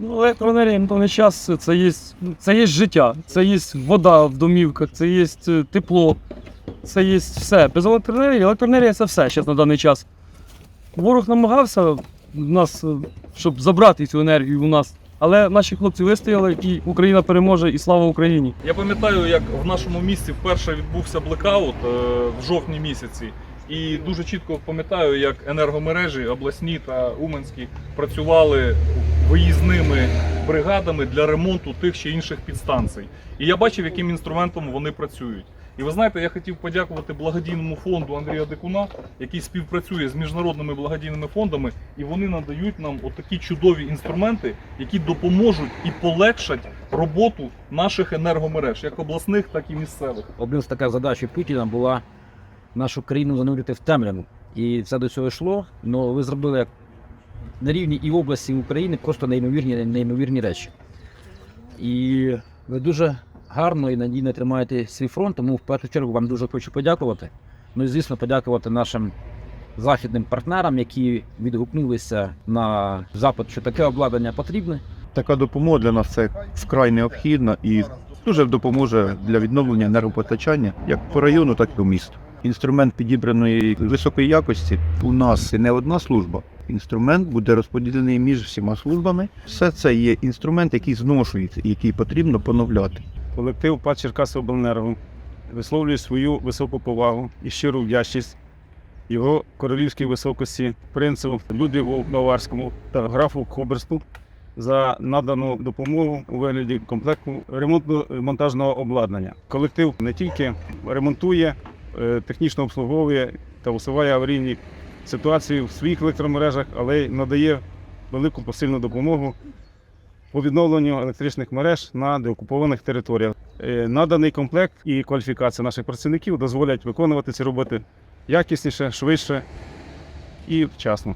Ну, електроенергія на даний час це є, це є життя, це є вода в домівках, це є е, тепло, це є все. Без електроенергії, електроенергія це все зараз на даний час. Ворог намагався нас, е, щоб забрати цю енергію у нас. Але наші хлопці вистояли, і Україна переможе, і слава Україні. Я пам'ятаю, як в нашому місті вперше відбувся блекаут е, в жовтні місяці. І дуже чітко пам'ятаю, як енергомережі обласні та уманські працювали виїзними бригадами для ремонту тих чи інших підстанцій. І я бачив, яким інструментом вони працюють. І ви знаєте, я хотів подякувати благодійному фонду Андрія Дикуна, який співпрацює з міжнародними благодійними фондами, і вони надають нам отакі чудові інструменти, які допоможуть і полегшать роботу наших енергомереж, як обласних, так і місцевих. Одна з таких задач Путіна була нашу країну занурити в темряву. І це до цього йшло. але ви зробили на рівні і області і України просто неймовірні, неймовірні речі. І ви дуже гарно і надійно тримаєте свій фронт, тому в першу чергу вам дуже хочу подякувати. Ну і звісно, подякувати нашим західним партнерам, які відгукнулися на запит, що таке обладнання потрібне. Така допомога для нас це вкрай необхідна і дуже допоможе для відновлення енергопостачання як по району, так і по місту. Інструмент підібраної високої якості у нас не одна служба. Інструмент буде розподілений між всіма службами. Все це є інструмент, який зношується, який потрібно поновляти. Колектив ПАД Черкасобленерго висловлює свою високу повагу і щиру вдячність його королівській високості, принцу Людвігу Баварському та графу Хоберсту за надану допомогу у вигляді комплекту ремонтно-монтажного обладнання. Колектив не тільки ремонтує, е, технічно обслуговує та усуває аварійні ситуації в своїх електромережах, але й надає велику посильну допомогу по відновленню електричних мереж на деокупованих територіях. Е, Наданий комплект і кваліфікація наших працівників дозволять виконувати ці роботи якісніше, швидше і вчасно.